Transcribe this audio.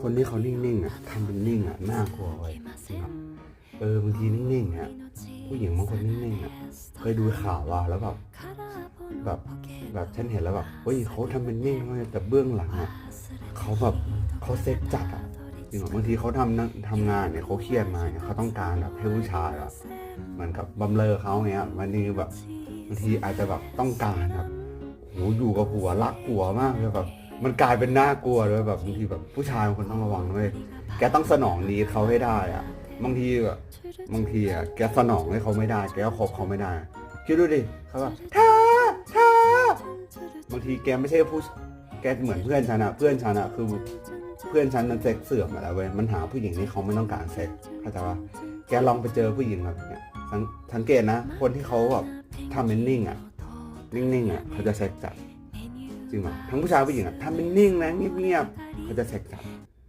คนที่เขานิ่งๆอะทำเป็นนิ่งอะน่ากลัวเว้ยจริงอะเออบางทีนิ่งๆอะผู้หญิงบางคนนิ่งๆอะเคยดูข่าวว่าแล้วแบบแบบแบบฉันเห็นแล้วแบบเฮ้ยเขาทำเป็นนิ่งเว้ยแต่เบื้องหลังอะเขาแบบเขาเซ็กจัดอะจริงอะบางทีเขาทำนะทำงานเนี่ยเขาเครียดมาเนี่ยเขาต้องการแบบให้ผู้ชายแบบเหมือนกับบำเรอเขาเนี้ยวันนี้แบบบางทีอาจจะแบบต้องการแบบโหอยู่กับผัวรักผัวมากเลยแบบ มันกลายเป็นน่ากลัวเลยแบบบางทีแบบผู้ชายบางคนต้องระวังด้วยแกต้องสนองนี้เขาให้ได้อะบางทีแบบบางทีอะแกสนองให้เขาไม่ได้ แกก็คบเขาไม่ได้ คิดดูดิเขาแบบเธอเธอบางทีแกไม่ใช่ผู้แกเหมือนเพื่อนฉันอะเพื่อนฉันอะคือเพื่อนฉันมันเซ็กเสื่อมมาแล้วเว้ยมันหาผู้หญิงที่เขาไม่ต้องการเซ็กเข้าใจปะแกลองไปเจอผู้หญิงแบบเนี้ยสังสังเกตนะ คนที่เขาแบบทำเป็นนิ่งอะนิ่งๆอะเขาจะเซ็กจัด จริงเหรอทั้งผู้ชายผู้หญิงอะทำเป็นนิ่งนะเงียบๆเขาจะเซ็กจัด